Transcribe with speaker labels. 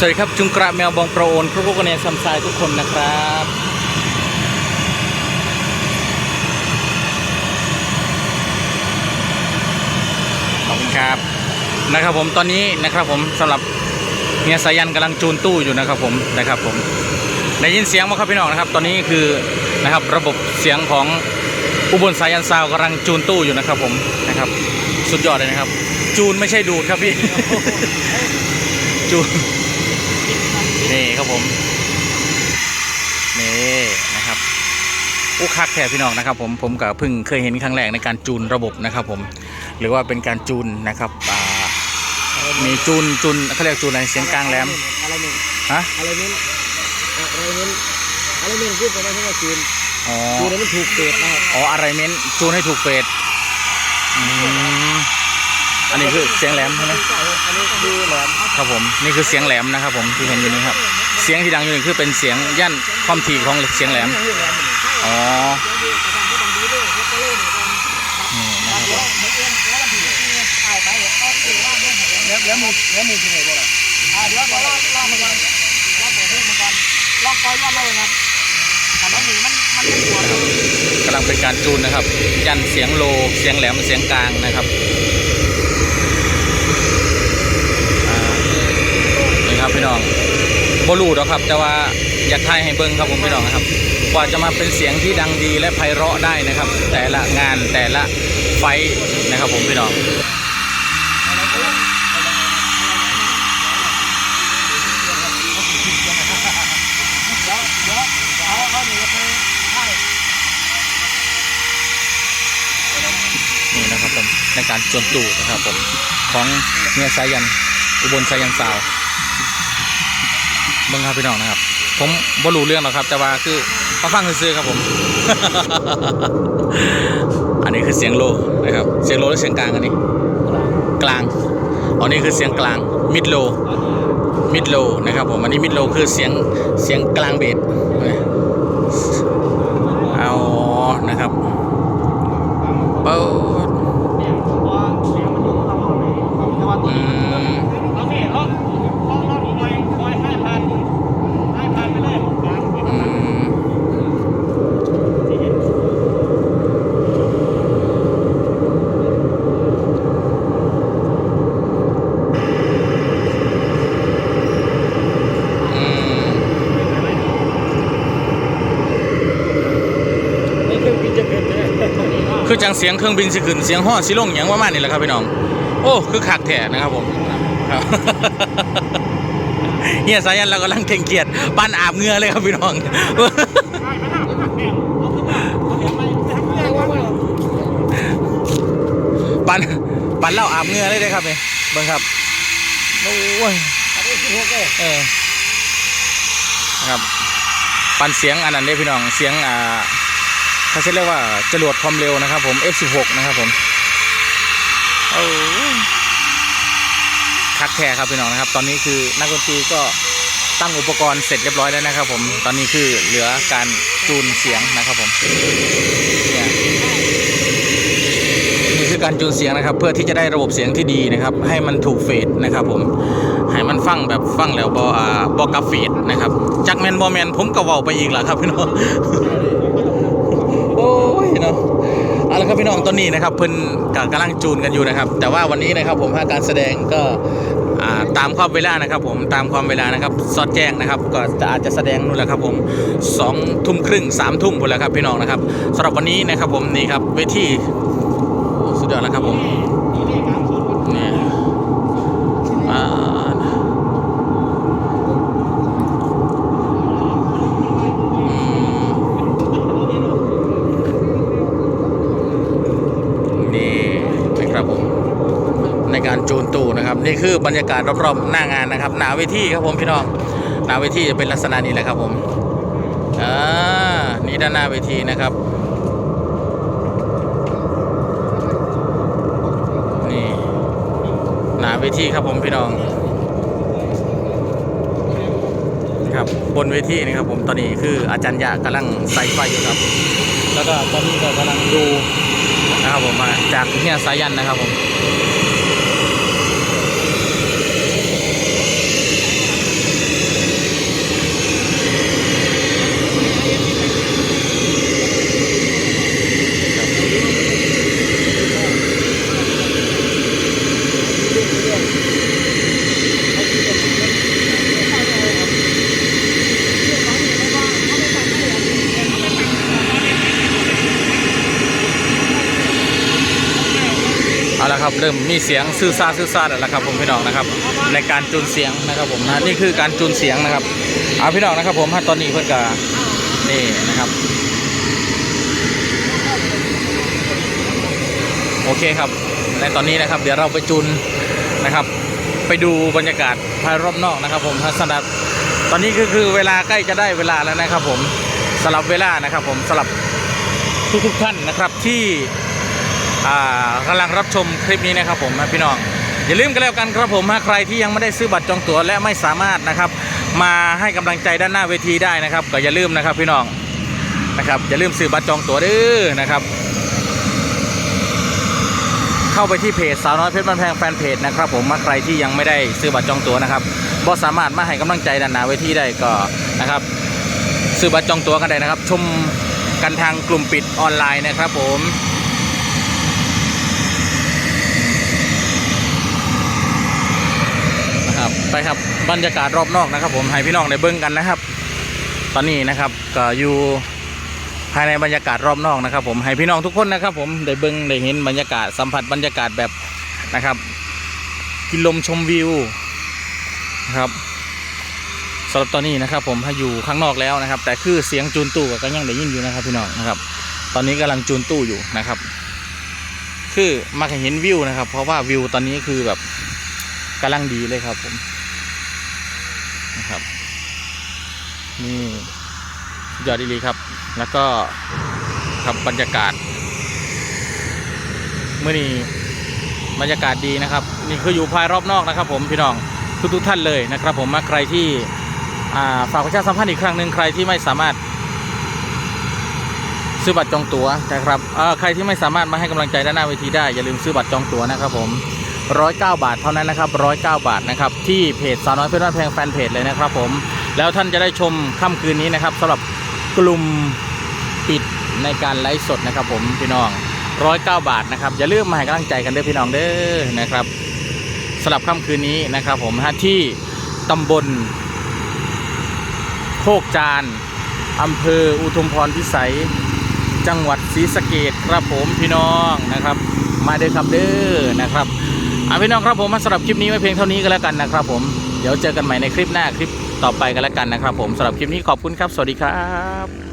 Speaker 1: สวัสดีครับจุงกระแมวบองโปรโอนครูกุกเนซัมไซทุกคนนะครับ ขอบคุณครับนะครับผมตอนนี้นะครับผมสำหรับเฮียสายันกำลังจูนตู้อยู่นะครับผมนะครับผมได้ยินเสียงไหมครับพี่น้องนะครับ ตอนนี้คือนะครับระบบเสียงของอุบลสายันซาวกำลังจูนตู้อยู่นะครับผมนะครับ สุดยอดเลยนะครับ จูนไม่ใช่ดูดครับพี่ จูน ครับผมนี่นะครับอู้คักแท้พี่น้องนะครับผมผมก็เพิ่งเคยเห็นครั้งแรกในการจูนระบบนะครับผมหรือว่าเป็นการจูนนะครับมีจูนจูนเขาเรียกจูนอะไรเสียงกลางแหลม
Speaker 2: อะไรเมน
Speaker 1: ฮะ
Speaker 2: อะไรเมนอะไรเมนอะไรเมนคือประมาณที่ว่าจูน
Speaker 1: อ๋อ
Speaker 2: จูนแล้มันถูกเปรตนะครับ
Speaker 1: อ๋ออะไรเม้นจูนให้ถูกเฟสอืมอันนี้คือเสียงแหลมใช่ไหม
Speaker 2: อันนี้คือแหลม
Speaker 1: ครับผมนี่คือเสียงแหลมนะครับผมที่เห็นอยู่นี้ครับ เสียงที่ดังอยู่นี่คือเป็นเสียงย่านความถี่ของเสียงแหลม อ๋อนี่นะครับมื
Speaker 2: อแล้วมือคือไงบ้างอ่าเดี๋ยวรองลองมาก่อนลองเปิดเลยครับ
Speaker 1: กำลังเป็นการจูนนะครับ ยันเสียงโล เสียงแหลม เสียงกลางนะครับอ่านี่ครับพี่น้อง บลูดอกครับ แต่ว่าอยากทายให้เบิ้งครับผมพี่น้องครับ กว่าจะมาเป็นเสียงที่ดังดีและไพเราะได้นะครับ แต่ละงานแต่ละไฟนะครับผมพี่น้อง
Speaker 2: นี่
Speaker 1: นะครับผมในการจนตู่นะครับผมของเมียสายันอุบลสายันสาว เบิ้งครับพี่น้องนะครับ ผมบ่รู้เรื่องหรอกครับ แต่ว่าคือมาฟังซื้อครับผม อันนี้คือเสียงโลนะครับ เสียงโลและเสียงกลางอันนี้ กลางอันนี้คือเสียงกลางมิดโลมิดโลนะครับผมอันนี้มิดโลคือเสียงเสียงกลางเบสเอานะครับเปิด อืม
Speaker 2: โอเคลองลองลองปล่อยปล่อยให้ผ่านให้ผ่านไปเลย
Speaker 1: อืมอืม
Speaker 2: นี่คือกิจกรรมเลย
Speaker 1: คือจังเสียงเครื่องบินสิขึ้นเสียงห่อสิลงอย่างประมาณนี้แหละครับพี่น้อง โอ้คือคักแท้นะครับผมเฮียสายันเรากำลังเข่งเกียจปันอาบเงือเลยครับพี่น้องปันปันเล่าอาบเงือเลยเด้ครับนี่เบิ่งครับโอ้ย
Speaker 2: เอ
Speaker 1: อครับ ปันเสียงอันนั้นเด้พี่น้องเสียงอ่า เขาเรียกว่าจรวดความเร็วนะครับผม F16 นะครับผมโอ้คักแท้ครับพี่น้องนะครับ ตอนนี้คือนักดนตรีก็ตั้งอุปกรณ์เสร็จเรียบร้อยแล้วนะครับ ผม ตอนนี้คือเหลือการจูนเสียงนะครับผมเนี่ยนี่คือการจูนเสียงนะครับ เพื่อที่จะได้ระบบเสียงที่ดีนะครับ ให้มันถูกเฟดนะครับ ผม ให้มันฟังแบบฟังแล้วบอ่าบอกกับเฟดนะครับ จักแมนบอแมนผมก็เว้าไปอีกแล้วครับพี่น้อง โอ้ยเนาะเอาละ ครับพี่น้องตอนนี้นะครับเพิ่นกำลังจูนกันอยู่นะครับ แต่ว่าวันนี้นะครับผมภาคการแสดงก็ตามความเวลานะครับ ผมตามความเวลานะครับสอดแจ้งนะครับ ก็จะอาจจะแสดงนู่นแหละครับผมสองทุ่มครึ่งสามทุ่มหมดแล้วครับพี่น้องนะครับสำหรับวันนี้นะครับผมนี่ครับเวทีสุดยอดแล้วครับผมเนี่ยอ่าอืมนี่นะครับ ผม ในการจูนตู้นะครับ นี่คือบรรยากาศรอบๆหน้างานนะครับ หนาเวทีครับผมพี่น้องหนาเวทีจะเป็นลักษณะนี้แหละครับผมอ่านี่ด้านหน้าเวทีนะครับนี่หนาเวทีครับผมพี่น้องครับบนเวทีนะครับผมตอนนี้คืออาจารย์ยะกำลังใส่ไฟอยู่ครับ แล้วก็ตอนนี้ก็กำลังดู นะครับผมมาจากเฮียสายันนะครับผม แล้วครับ เริ่มมีเสียงซื่อซาซื่อซาแล้วครับผมพี่น้องนะครับ ในการจูนเสียงนะครับผมนะนี่คือการจูนเสียงนะครับเอาพี่น้องนะครับ ผมตอนนี้เพื่อนก็นี่นะครับโอเคครับในตอนนี้นะครับ เดี๋ยวเราไปจูนนะครับ ไปดูบรรยากาศภายรอบนอกนะครับ ผมสำหรับตอนนี้ก็คือเวลาใกล้จะได้เวลาแล้วนะครับ ผมสลับเวลานะครับ ผมสลับทุกๆท่านนะครับที่ กำลังรับชมคลิปนี้นะครับผมพี่น้องอย่าลืมกันแล้วกันครับผมใครที่ยังไม่ได้ซื้อบัตรจองตั๋วและไม่สามารถนะครับมาให้กำลังใจด้านหน้าเวทีได้นะครับ ก็อย่าลืมนะครับพี่น้องนะครับอย่าลืมซื้อบัตรจองตั๋วด้อนะครับ เข้าไปที่เพจสาวน้อยเพชรบ้านแพงแฟนเพจนะครับผมมาใครที่ยังไม่ได้ซื้อบัตรจองตั๋วนะครับก็สามารถมาให้กำลังใจด้านหน้าเวทีได้ก็นะครับซื้อบัตรจองตั๋วกันได้นะครับ ชมกันทางกลุ่มปิดออนไลน์นะครับผมนะ ครับไปครับบรรยากาศรอบนอกนะครับ ผมให้พี่น้องได้เบิ้งกันนะครับ ตอนนี้นะครับก็อยู่ภายในบรรยากาศรอบนอกนะครับ ผมให้พี่น้องทุกคนนะครับ ผมได้เบิ้งได้เห็นบรรยากาศสัมผัสบรรยากาศแบบนะครับ กินลมชมวิวนะครับสำหรับตอนนี้นะครับ ผมให้อยู่ข้างนอกแล้วนะครับ แต่คือเสียงจูนตู้ก็ยังได้ยินอยู่นะครับ พี่น้องนะครับ ตอนนี้กำลังจูนตู้อยู่นะครับ คือมาเห็นวิวนะครับ เพราะว่าวิวตอนนี้คือแบบ กำลังดีเลยครับผมนะครับ นี่ยอดดีครับ แล้วก็ครับบรรยากาศเมื่อนี้บรรยากาศดีนะครับ นี่คืออยู่ภายรอบนอกนะครับ ผมพี่น้องทุกทุกท่านเลยนะครับ ผมมาใครที่อ่าฝากประชาสัมพันธ์อีกครั้งหนึ่งใครที่ไม่สามารถซื้อบัตรจองตั๋วนะครับเออใครที่ไม่สามารถมาให้กำลังใจด้านหน้าเวทีได้อย่าลืมซื้อบัตรจองตั๋วนะครับผม ร้อยเก้าบาทเท่านั้นนะครับร้อยเก้าบาทนะครับที่เพจสาวน้อยเพชรบ้านแพงแฟนเพจเลยนะครับผมแล้วท่านจะได้ชมค่ำคืนนี้นะครับสำหรับกลุ่มปิดในการไลฟ์สดนะครับผมพี่น้องร้อยเก้าบาทนะครับอย่าลืมมาให้กำลังใจกันด้อพี่น้องเด้อนะครับสำหรับค่ำคืนนี้นะครับผมฮะที่ตำบลโคกจานอำเภออุทุมพรพิสัย จังหวัดศรีสะเกดครับผมพี่น้องนะครับ มาเด้อครับเด้อนะครับ อาพี่น้องครับผมสำหรับคลิปนี้ไว้เพียงเท่านี้ก็แล้วกันนะครับผมเดี๋ยวเจอกันใหม่ในคลิปหน้าคลิปต่อไปกันแล้วกันนะครับผมสำหรับคลิปนี้ขอบคุณครับ สวัสดีครับ